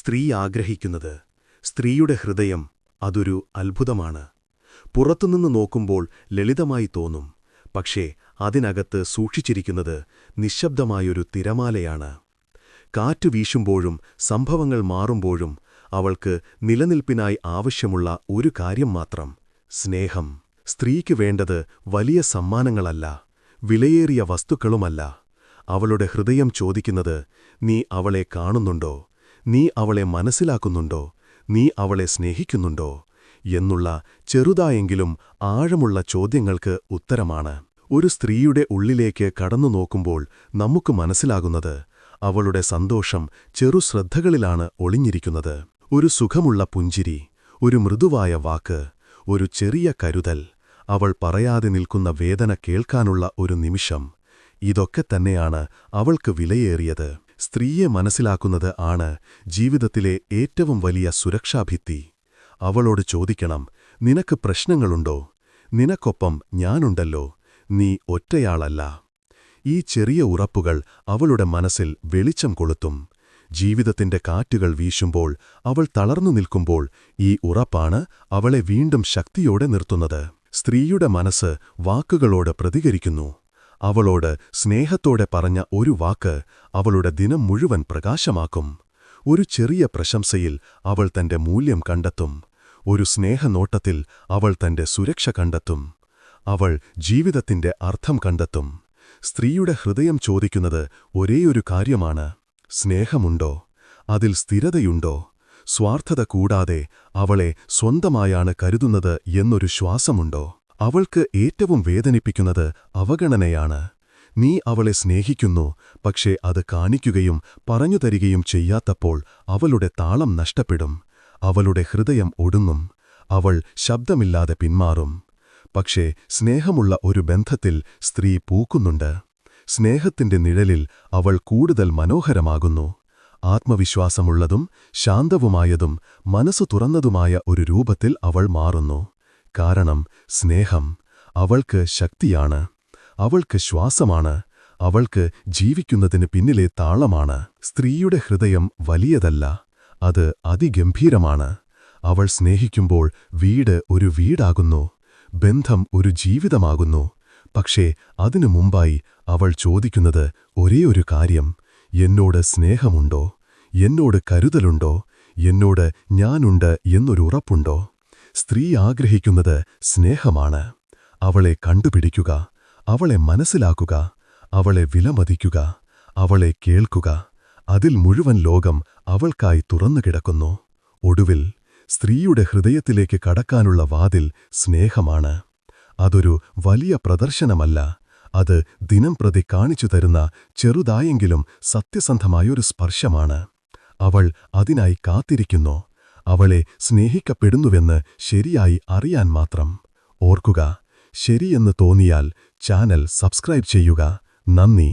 സ്ത്രീ ആഗ്രഹിക്കുന്നത്. സ്ത്രീയുടെ ഹൃദയം അതൊരു അത്ഭുതമാണ്. പുറത്തുനിന്ന് നോക്കുമ്പോൾ ലളിതമായി തോന്നും. പക്ഷേ അതിനകത്ത് സൂക്ഷിച്ചിരിക്കുന്നത് നിശബ്ദമായൊരു തിരമാലയാണ്. കാറ്റു വീശുമ്പോഴും സംഭവങ്ങൾ മാറുമ്പോഴും അവൾക്ക് നിലനിൽപ്പിനായി ആവശ്യമുള്ള ഒരു കാര്യം മാത്രം സ്നേഹം. സ്ത്രീക്ക് വേണ്ടത് വലിയ സമ്മാനങ്ങളല്ല വിലയേറിയ വസ്തുക്കളുമല്ല. അവളുടെ ഹൃദയം ചോദിക്കുന്നത് നീ അവളെ കാണുന്നുണ്ടോ? നീ അവളെ മനസ്സിലാക്കുന്നുണ്ടോ? നീ അവളെ സ്നേഹിക്കുന്നുണ്ടോ? എന്നുള്ള ചെറുതായെങ്കിലും ആഴമുള്ള ചോദ്യങ്ങൾക്ക് ഉത്തരമാണ്. ഒരു സ്ത്രീയുടെ ഉള്ളിലേക്ക് കടന്നു നോക്കുമ്പോൾ നമുക്ക് മനസ്സിലാകുന്നത് അവളുടെ സന്തോഷം ചെറു ശ്രദ്ധകളിലാണ് ഒളിഞ്ഞിരിക്കുന്നത്. ഒരു സുഖമുള്ള പുഞ്ചിരി ഒരു മൃദുവായ വാക്ക് ഒരു ചെറിയ കരുതൽ അവൾ പറയാതെ നിൽക്കുന്ന വേദന കേൾക്കാനുള്ള ഒരു നിമിഷം ഇതൊക്കെ തന്നെയാണ് അവൾക്ക് വിലയേറിയത്. സ്ത്രീയെ മനസ്സിലാക്കുന്നത് ആണ് ജീവിതത്തിലെ ഏറ്റവും വലിയ സുരക്ഷാഭിത്തി. അവളോട് ചോദിക്കണം നിനക്ക് പ്രശ്നങ്ങളുണ്ടോ? നിനക്കൊപ്പം ഞാനുണ്ടല്ലോ. നീ ഒറ്റയാളല്ല. ഈ ചെറിയ ഉറപ്പുകൾ അവളുടെ മനസ്സിൽ വെളിച്ചം കൊളുത്തും. ജീവിതത്തിന്റെ കാറ്റുകൾ വീശുമ്പോൾ അവൾ തളർന്നു നിൽക്കുമ്പോൾ ഈ ഉറപ്പാണ് അവളെ വീണ്ടും ശക്തിയോടെ നിർത്തുന്നത്. സ്ത്രീയുടെ മനസ്സ് വാക്കുകളോട് പ്രതികരിക്കുന്നു. അവളോട് സ്നേഹത്തോടെ പറഞ്ഞ ഒരു വാക്ക് അവളുടെ ദിനം മുഴുവൻ പ്രകാശമാക്കും. ഒരു ചെറിയ പ്രശംസയിൽ അവൾ തന്റെ മൂല്യം കണ്ടെത്തും. ഒരു സ്നേഹനോട്ടത്തിൽ അവൾ തന്റെ സുരക്ഷ കണ്ടെത്തും. അവൾ ജീവിതത്തിന്റെ അർത്ഥം കണ്ടെത്തും. സ്ത്രീയുടെ ഹൃദയം ചോദിക്കുന്നത് ഒരേയൊരു കാര്യമാണ്. സ്നേഹമുണ്ടോ? അതിൽ സ്ഥിരതയുണ്ടോ? സ്വാർത്ഥത കൂടാതെ അവളെ സ്വന്തമായാണ് കരുതുന്നത് എന്നൊരു ശ്വാസമുണ്ടോ? അവൾക്ക് ഏറ്റവും വേദനിപ്പിക്കുന്നത് അവഗണനയാണ്. നീ അവളെ സ്നേഹിക്കുന്നു പക്ഷേ അത് കാണിക്കുകയും പറഞ്ഞു പറഞ്ഞുതരികയും ചെയ്യാത്തപ്പോൾ അവളുടെ താളം നഷ്ടപ്പെടും. അവളുടെ ഹൃദയം ഒടുങ്ങും. അവൾ ശബ്ദമില്ലാതെ പിന്മാറും. പക്ഷേ സ്നേഹമുള്ള ഒരു ബന്ധത്തിൽ സ്ത്രീ പൂക്കുന്നുണ്ട്. സ്നേഹത്തിന്റെ നിഴലിൽ അവൾ കൂടുതൽ മനോഹരമാകുന്നു. ആത്മവിശ്വാസമുള്ളതും ശാന്തവുമായതും മനസ്സു തുറന്നതുമായ ഒരു രൂപത്തിൽ അവൾ മാറുന്നു. കാരണം സ്നേഹം അവൾക്ക് ശക്തിയാണ് അവൾക്ക് ശ്വാസമാണ് അവൾക്ക് ജീവിക്കുന്നതിന് പിന്നിലെ താളമാണ്. സ്ത്രീയുടെ ഹൃദയം വലിയതല്ല അത് അതിഗംഭീരമാണ്. അവൾ സ്നേഹിക്കുമ്പോൾ വീട് ഒരു വീടാകുന്നു ബന്ധം ഒരു ജീവിതമാകുന്നു. പക്ഷേ അതിനു മുമ്പായി അവൾ ചോദിക്കുന്നത് ഒരേയൊരു കാര്യം എന്നോട് സ്നേഹമുണ്ടോ? എന്നോട് കരുതലുണ്ടോ? എന്നോട് ഞാനുണ്ട് എന്നൊരുറപ്പുണ്ടോ സ്ത്രീ ആഗ്രഹിക്കുന്നത് സ്നേഹമാണ്. അവളെ കണ്ടുപിടിക്കുക അവളെ മനസ്സിലാക്കുക അവളെ വിലമതിക്കുക അവളെ കേൾക്കുക. അതിൽ മുഴുവൻ ലോകം അവൾക്കായി തുറന്നുകിടക്കുന്നു. ഒടുവിൽ സ്ത്രീയുടെ ഹൃദയത്തിലേക്ക് കടക്കാനുള്ള വാതിൽ സ്നേഹമാണ്. അതൊരു വലിയ പ്രദർശനമല്ല. അത് ദിനം പ്രതി കാണിച്ചു തരുന്ന ചെറുതായെങ്കിലും സത്യസന്ധമായൊരു സ്പർശമാണ്. അവൾ അതിനായി കാത്തിരിക്കുന്നു. അവളെ സ്നേഹിക്കപ്പെടുന്നുവെന്ന് ശരിയായി അറിയാൻ മാത്രം. ഓർക്കുക ശരിയെന്ന് തോന്നിയാൽ ചാനൽ സബ്സ്ക്രൈബ് ചെയ്യുക. നന്ദി.